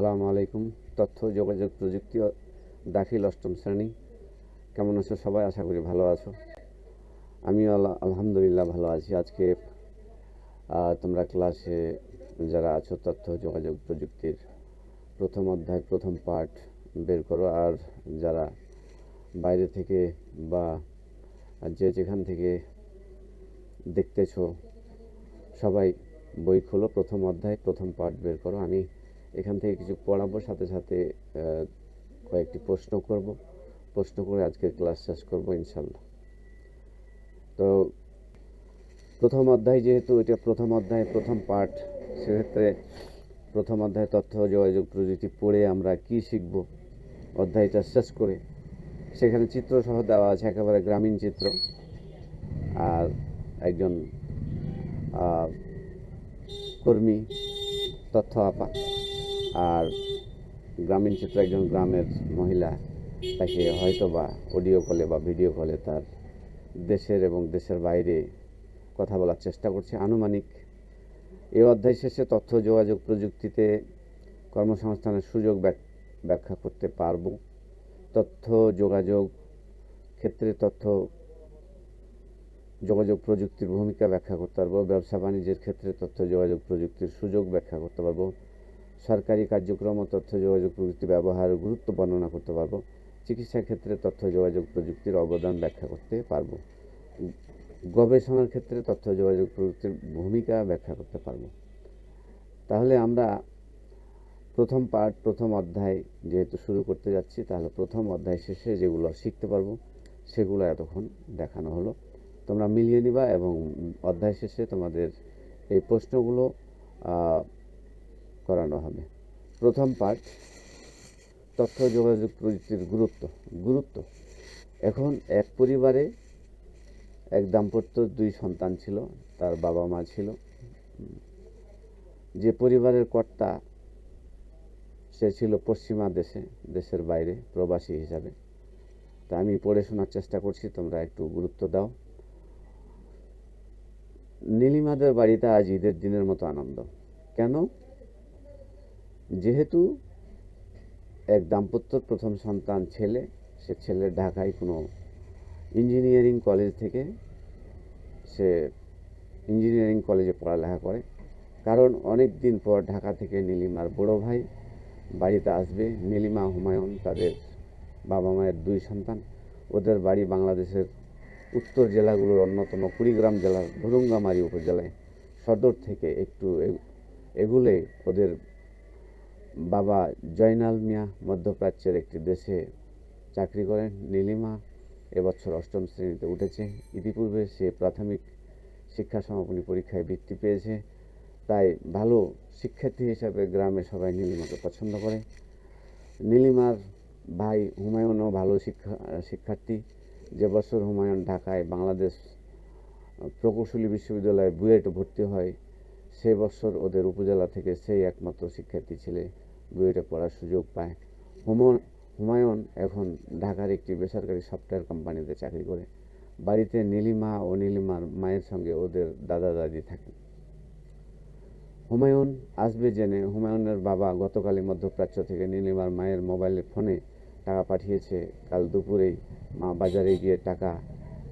আসসালামু আলাইকুম। তথ্য, যোগাযোগ প্রযুক্তি দাখিল অষ্টম শ্রেণি। কেমন আছো সবাই? আশা করি ভালো আছো। আমি আলহামদুলিল্লাহ ভালো আছি। আজকে তোমরা ক্লাসে যারা আছো, তথ্য, যোগাযোগ প্রযুক্তির প্রথম অধ্যায়, প্রথম পার্ট বের করো। আর যারা বাইরে থেকে বা যে যেখান থেকে দেখতেছো, সবাই বই খোলো। প্রথম অধ্যায়, প্রথম পার্ট বের করো। আমি এখান থেকে কিছু পড়াবো, সাথে সাথে কয়েকটি প্রশ্ন করব। প্রশ্ন করে আজকের ক্লাস শেষ করব ইনশাল্লাহ তো প্রথম অধ্যায় যেহেতু, এটা প্রথম অধ্যায়, প্রথম পার্ট সেক্ষেত্রে প্রথম অধ্যায় তথ্য, যোগাযোগ প্রযুক্তি পড়ে আমরা কি শিখব? অধ্যায়টা শেষ করে সেখানে চিত্র সহ দেওয়া আছে, একেবারে গ্রামীণ চিত্র। আর একজন কর্মী, তথ্য আপা আর গ্রামীণ ক্ষেত্রে একজন গ্রামের মহিলা, তাকে হয়তো বা অডিও কলে বা ভিডিও কলে তার দেশের এবং দেশের বাইরে কথা বলার চেষ্টা করছে। আনুমানিক এই অধ্যায় শেষে তথ্য, যোগাযোগ প্রযুক্তিতে কর্মসংস্থানের সুযোগ ব্যাখ্যা করতে পারব। তথ্য, যোগাযোগ ক্ষেত্রে তথ্য, যোগাযোগ প্রযুক্তির ভূমিকা ব্যাখ্যা করতে পারব। ব্যবসা বাণিজ্যের ক্ষেত্রে তথ্য, যোগাযোগ প্রযুক্তির সুযোগ ব্যাখ্যা করতে পারব। সরকারি কার্যক্রম ও তথ্য যোগাযোগ প্রযুক্তি ব্যবহারের গুরুত্ব বর্ণনা করতে পারব। চিকিৎসা ক্ষেত্রে তথ্য যোগাযোগ প্রযুক্তির অবদান ব্যাখ্যা করতে পারব। গবেষণার ক্ষেত্রে তথ্য যোগাযোগ প্রযুক্তির ভূমিকা ব্যাখ্যা করতে পারব। তাহলে আমরা প্রথম পার্ট প্রথম অধ্যায় যেহেতু শুরু করতে যাচ্ছি, তাহলে প্রথম অধ্যায় শেষে যেগুলো শিখতে পারব, সেগুলো এতক্ষণ দেখানো হলো। তোমরা মিলিয়ে নিবা এবং অধ্যায় শেষে তোমাদের এই প্রশ্নগুলো করানো হবে। প্রথম পার্ট তথ্য যোগাযোগ প্রযুক্তির গুরুত্ব। গুরুত্ব। এখন এক পরিবারে এক দাম্পত্য দুই সন্তান ছিল, তার বাবা মা ছিল। যে পরিবারের কর্তা, সে ছিল পশ্চিমা দেশে, দেশের বাইরে, প্রবাসী হিসাবে। তা আমি পড়ে শোনার চেষ্টা করছি, তোমরা একটু গুরুত্ব দাও। নীলিমাদের বাড়িতে আজ ঈদের দিনের মতো আনন্দ। কেন? যেহেতু এক দাম্পত্যর প্রথম সন্তান ছেলে, সে ছেলে ঢাকায় কোনো ইঞ্জিনিয়ারিং কলেজ থেকে সে ইঞ্জিনিয়ারিং কলেজে পড়ালেখা করে। কারণ অনেক দিন পর ঢাকা থেকে নীলিমার বড় ভাই বাড়িতে আসবে। নীলিমা হুমায়ুন তাদের বাবা মায়ের দুই সন্তান। ওদের বাড়ি বাংলাদেশের উত্তর জেলাগুলোর অন্যতম কুড়িগ্রাম জেলার ভুরুঙ্গামারী উপজেলায়। সদর থেকে একটু এগুলে ওদের বাবা জয়নাল মিয়া মধ্যপ্রাচ্যের একটি দেশে চাকরি করেন। নীলিমা এবছর অষ্টম শ্রেণীতে উঠেছে। ইতিপূর্বে সে প্রাথমিক শিক্ষা সমাপনী পরীক্ষায় বৃত্তি পেয়েছে। তাই ভালো শিক্ষার্থী হিসাবে গ্রামে সবাই নীলিমাকে পছন্দ করে। নীলিমার ভাই হুমায়ুনও ভালো শিক্ষা, শিক্ষার্থী। যে বছর হুমায়ুন ঢাকায় বাংলাদেশ প্রকৌশলী বিশ্ববিদ্যালয়ে বুয়েটে ভর্তি হয় সে বছর ওদের উপজেলা থেকে সেই একমাত্র শিক্ষার্থী ছেলে বুয়েটে পড়ার সুযোগ পায়। হুমন, হুমায়ুন এখন ঢাকার একটি বেসরকারি সফটওয়্যার কোম্পানিতে চাকরি করে। বাড়িতে নীলিমা ও নীলিমার মায়ের সঙ্গে ওদের দাদা দাদি থাকেন হুমায়ুন আসবে জেনে হুমায়ুনের বাবা গতকালই মধ্যপ্রাচ্য থেকে নীলিমার মায়ের মোবাইলে ফোনে টাকা পাঠিয়েছে। কাল দুপুরেই মা বাজারে গিয়ে টাকা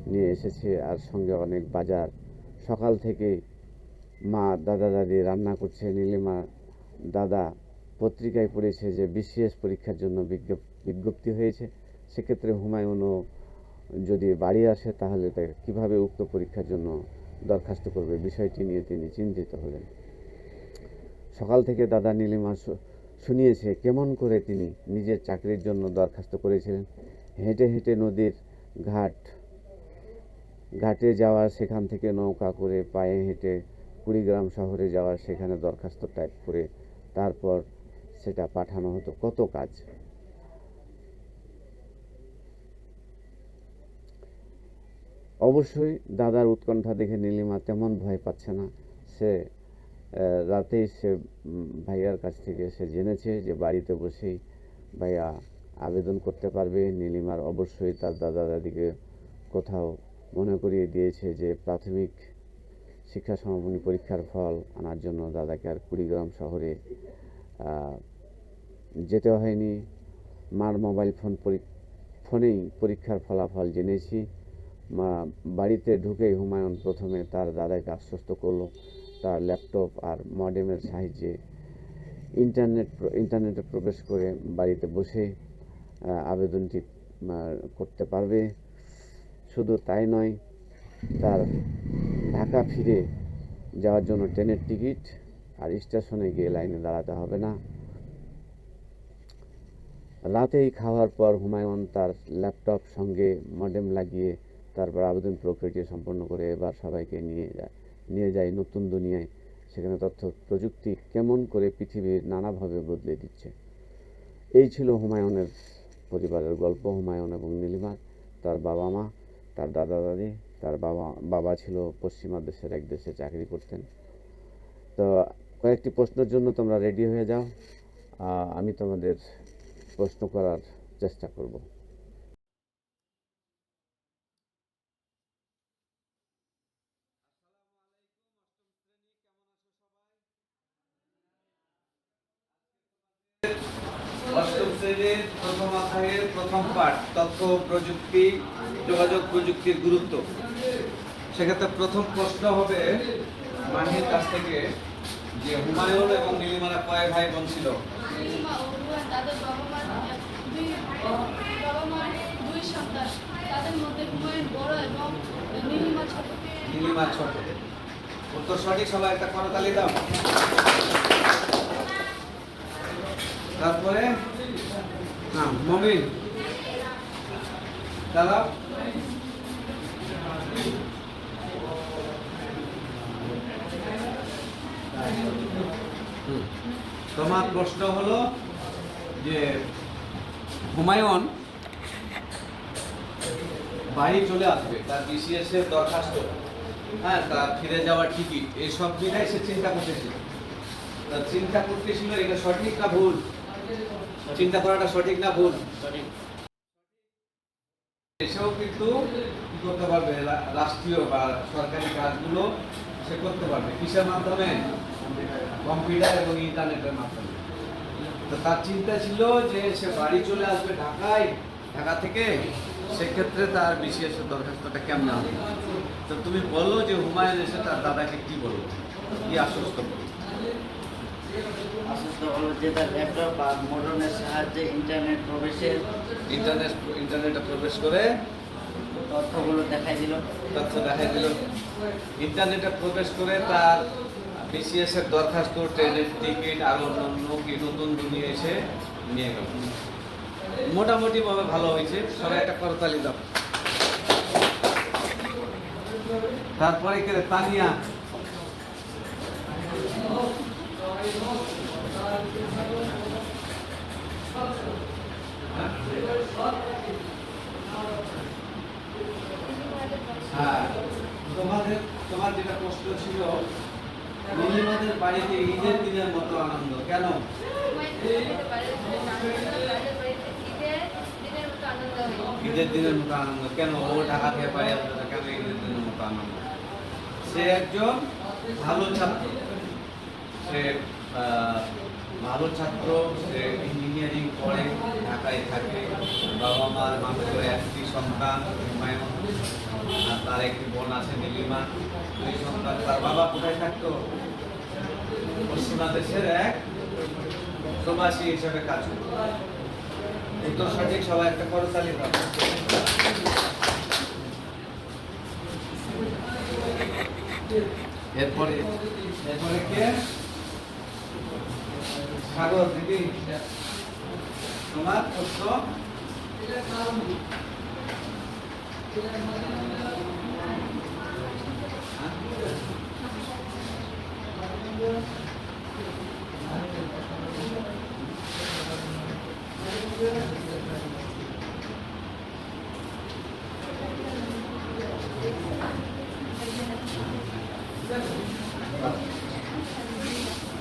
নিয়ে এসেছে আর সঙ্গে অনেক বাজার। সকাল থেকে মা দাদা দাদি রান্না করছে। নীলিমা দাদা পত্রিকায় পড়েছে যে বিসিএস পরীক্ষার জন্য বিজ্ঞপ, বিজ্ঞপ্তি হয়েছে। সেক্ষেত্রে হুমায়ুনও যদি বাড়ি আসে, তাহলে তাকে কীভাবে উক্ত পরীক্ষার জন্য দরখাস্ত করবে? বিষয়টি নিয়ে তিনি চিন্তিত হলেন। সকাল থেকে দাদা নীলিমা শুনিয়েছে কেমন করে তিনি নিজের চাকরির জন্য দরখাস্ত করেছিলেন। হেঁটে হেঁটে নদীর ঘাট, ঘাটে যাওয়ার, সেখান থেকে নৌকা করে পায়ে হেঁটে কুড়িগ্রাম শহরে যাওয়ার, সেখানে দরখাস্ত টাইপ করে তারপর সেটা পাঠানো হতো। কত কাজ? অবশ্যই দাদার উৎকণ্ঠা দেখে নীলিমা তেমন ভয় পাচ্ছে না। সে রাতেই সে ভাইয়ার কাছ থেকে সে জেনেছে যে বাড়িতে বসেই ভাইয়া আবেদন করতে পারবে। নীলিমার অবশ্যই তার দাদা দাদিকে কোথাও মনে করিয়ে দিয়েছে যে প্রাথমিক শিক্ষা সমাপনী পরীক্ষার ফল আনার জন্য দাদাকে আর কুড়িগ্রাম শহরে যেতে হয়নি। মার মোবাইল ফোন ফোনেই পরীক্ষার ফলাফল জেনেছি। মা বাড়িতে ঢুকেই হুমায়ুন প্রথমে তার দাদাকে আশ্বস্ত করল। তার ল্যাপটপ আর মডেমের সাহায্যে ইন্টারনেট ইন্টারনেটে প্রবেশ করে বাড়িতে বসে আবেদনটি করতে পারবে। শুধু তাই নয়, তার ঢাকা ফিরে যাওয়ার জন্য ট্রেনের টিকিট আর স্টেশনে গিয়ে লাইনে দাঁড়াতে হবে না। রাতেই খাওয়ার পর হুমায়ুন তার ল্যাপটপ সঙ্গে মডেম লাগিয়ে তারপর আবেদন প্রক্রিয়াটি সম্পন্ন করে এবার সবাইকে নিয়ে যায় নিয়ে যায় নতুন দুনিয়ায়। সেখানে তথ্য প্রযুক্তি কেমন করে পৃথিবীর নানাভাবে বদলে দিচ্ছে। এই ছিল হুমায়ুনের পরিবারের গল্প। হুমায়ুন এবং নীলিমা তার বাবা মা, তার দাদা দাদি, তার বাবা বাবা ছিল পশ্চিমা দেশের এক দেশে চাকরি করতেন। তো কয়েকটি প্রশ্নের জন্য তোমরা রেডি হয়ে যাও। আমি তোমাদের প্রশ্ন করার চেষ্টা করব। অষ্টম শ্রেণির প্রথম অধ্যায়ের প্রথম পাঠ, তথ্য, প্রযুক্তি, যোগাযোগ প্রযুক্তির গুরুত্ব। সেক্ষেত্রে প্রথম প্রশ্ন হবে মাহির কাছ থেকে যে হুমায়ুন এবং নীলিমারা কয় ভাই বোন ছিল? নীলিমা ছোট। উত্তর সঠিক সবাই একটা করতালি দাও। তারপরে? হ্যাঁ মমিন। দাদা? তোমার প্রশ্ন হলো যে হুমায়ুন বাড়ি চলে আসবে তার বিসিএস এর দরখাস্ত হ্যাঁ তার ফিরে যাওয়ার টিকিট এই সব মিলাই সে চিন্তা করতেছিল। তার চিন্তা করতেছিল এটা সঠিক না ভুল? চিন্তা করাটা সঠিক না ভুল? এসেও কিন্তু কি করতে পারবে? রাষ্ট্রীয় বা সরকারি কাজগুলো সে করতে পারবে। কিসের মাধ্যমে? কম্পিউটার এবং ইন্টারনেটের মাধ্যমে। তো তার চিন্তা ছিল যে সে বাড়ি চলে আসবে ঢাকায় ঢাকা থেকে সেক্ষেত্রে তার বিসিএস এর দরখাস্তটা কেমন হবে? তো তুমি বলো যে হুমায়ুন এসে তার দাদাকে কি বলব কি আশ্বস্ত হলো যে তার ল্যাপটপ বা সাহায্যে ইন্টারনেট প্রবেশের ইন্টারনেট ইন্টারনেটে প্রবেশ করে তথ্যগুলো দেখাই দিল। তথ্য দেখা দিল। ইন্টারনেটে প্রবেশ করে তার বিসিএস এর দরখাস্ত, ট্রেনের টিকিট আর অন্যান্য কি নতুন দুনিয়া এসে নিয়ে গেল। মোটামুটি ভাবে ভালো হয়েছে। সবাই একটা করতালি দাও। তারপরে কে তানিয়া? হ্যাঁ। তোমাদের, তোমার যেটা প্রশ্ন ছিল নীলিমাদের বাড়িতে ঈদের দিনের মতো আনন্দ কেন? ঈদের দিনের মতো আনন্দ কেন? ও ঢাকা থেকে আসবে না, কেন ঈদের দিনের মতো আনন্দ? সে একজন ভালো ছাত্র। সে ভালো ছাত্র সে ইঞ্জিনিয়ারিং পড়ে ঢাকায় থাকে। বাবা মার মাত্র একটি সন্তান আর তার একটি বোন আছে নীলিমা। দুই সন্তান তার বাবা কোথায় থাকতো? পশ্চিমা দেশের এক প্রবাসী হিসেবে কাজ করতো উত্তর সঠিক, সবাই একটা করতালি দাও। এরপরে এরপরে কে? সাগর, দিদি। তোমার প্রশ্ন?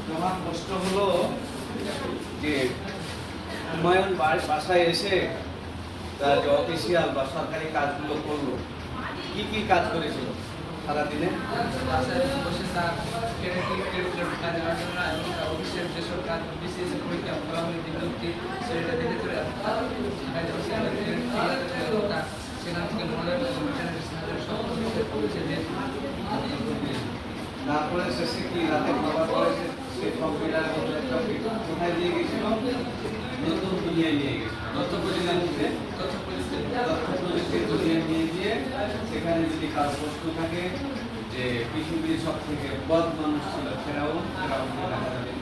তোমার প্রশ্ন হলো যে হুমায়ুন বাসায় এসে তার যে অফিসিয়াল বা সরকারি কাজগুলো করল। কি কি কাজ করেছিল সারাদিনে? আপনার টেলিগ্রামটা দেওয়ার জন্য এবং যে সরকার বিসিএস পরীক্ষা ফলাফলের বিজ্ঞপ্তি সেটা দেখে চলে সেখান থেকে মনোনয়ন তারপরে শেষে কি রাতে খাবার পরে সেই কম্পিউটারের কোথায় দিয়ে গেছিল? নতুন দুনিয়ায় নিয়ে গেছে তথ্য প্রযুক্তি তথ্য প্রযুক্তি তথ্য নিয়ে গিয়ে সেখানে যদি কাজ বস্তু থাকে যে পৃথিবীর সব থেকে বদ মানুষ ছিল ফেরাউন, ফেরাউনকে দেখা যাবে।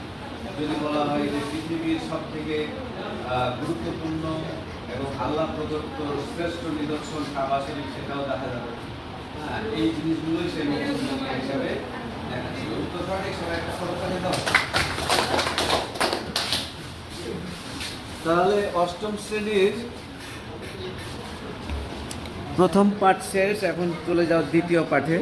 যদি বলা হয় যে পৃথিবীর সব থেকে গুরুত্বপূর্ণ এবং আল্লাহ প্রদত্ত শ্রেষ্ঠ নিদর্শন কাবা শরীফ সেটাও দেখা যাবে। হ্যাঁ এই জিনিসগুলোই সে হিসাবে তাহলে অষ্টম শ্রেণির প্রথম পাঠ শেষ, এখন চলে যাও দ্বিতীয় পাঠে।